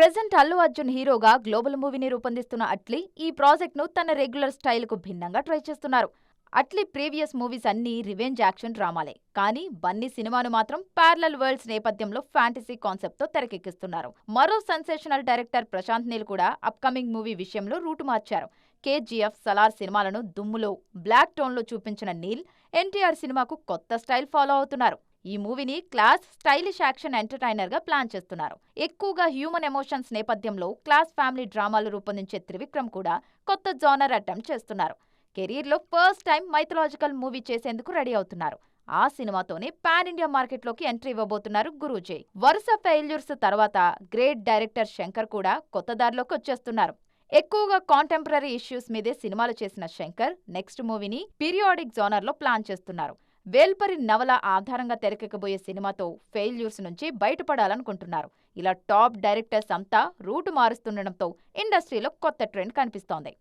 Present Allu Arjun హీరోగా global మూవీని రూపొందిస్తున్న అట్లీ ఈ ప్రాజెక్ట్ను తన రెగ్యులర్ స్టైల్కు భిన్నంగా ట్రై చేస్తున్నారు. అట్లీ ప్రీవియస్ మూవీస్ అన్నీ రివెంజ్ యాక్షన్ డ్రామాలే. కానీ బన్నీ సినిమాను మాత్రం ప్యారలల్ వరల్డ్స్ నేపథ్యంలో ఫ్యాంటసీ కాన్సెప్ట్తో తెరకెక్కిస్తున్నారు. మరో సెన్సేషనల్ డైరెక్టర్ ప్రశాంత్ నీల్ కూడా అప్కమింగ్ మూవీ విషయంలో రూటు మార్చారు. కేజీఎఫ్ సలార్ సినిమాలను దుమ్ములో బ్లాక్ టోన్లో చూపించిన నీల్ ఎన్టీఆర్ సినిమాకు కొత్త స్టైల్ ఫాలో అవుతున్నారు. ఈ మూవీని క్లాస్ స్టైలిష్ యాక్షన్ ఎంటర్టైనర్గా ప్లాన్ చేస్తున్నారు. ఎక్కువగా హ్యూమన్ ఎమోషన్స్ నేపథ్యంలో క్లాస్ ఫ్యామిలీ డ్రామాలు రూపొందించే త్రివిక్రమ్ కూడా కొత్త జోనర్ అటెంప్ట్ చేస్తున్నారు. కెరీర్లో ఫస్ట్ టైం మైథలాజికల్ మూవీ చేసేందుకు రెడీ అవుతున్నారు. ఆ సినిమాతోనే పాన్ ఇండియా మార్కెట్లోకి ఎంట్రీ ఇవ్వబోతున్నారు గురూజీ. వరుస ఫెయిల్యూర్స్ తర్వాత గ్రేట్ డైరెక్టర్ శంకర్ కూడా కొత్త దారిలోకి వచ్చేస్తున్నారు. ఎక్కువగా కాంటెంపరీ ఇష్యూస్ మీదే సినిమాలు చేసిన శంకర్ నెక్స్ట్ మూవీని పీరియాడిక్ జోనర్లో ప్లాన్ చేస్తున్నారు. వేల్పరి నవల ఆధారంగా తెరకెక్కబోయే సినిమాతో ఫెయిల్యూర్స్ నుంచి బయటపడాలనుకుంటున్నారు. ఇలా టాప్ డైరెక్టర్స్ అంతా రూటు మారుస్తుండటంతో ఇండస్ట్రీలో కొత్త ట్రెండ్ కనిపిస్తోంది.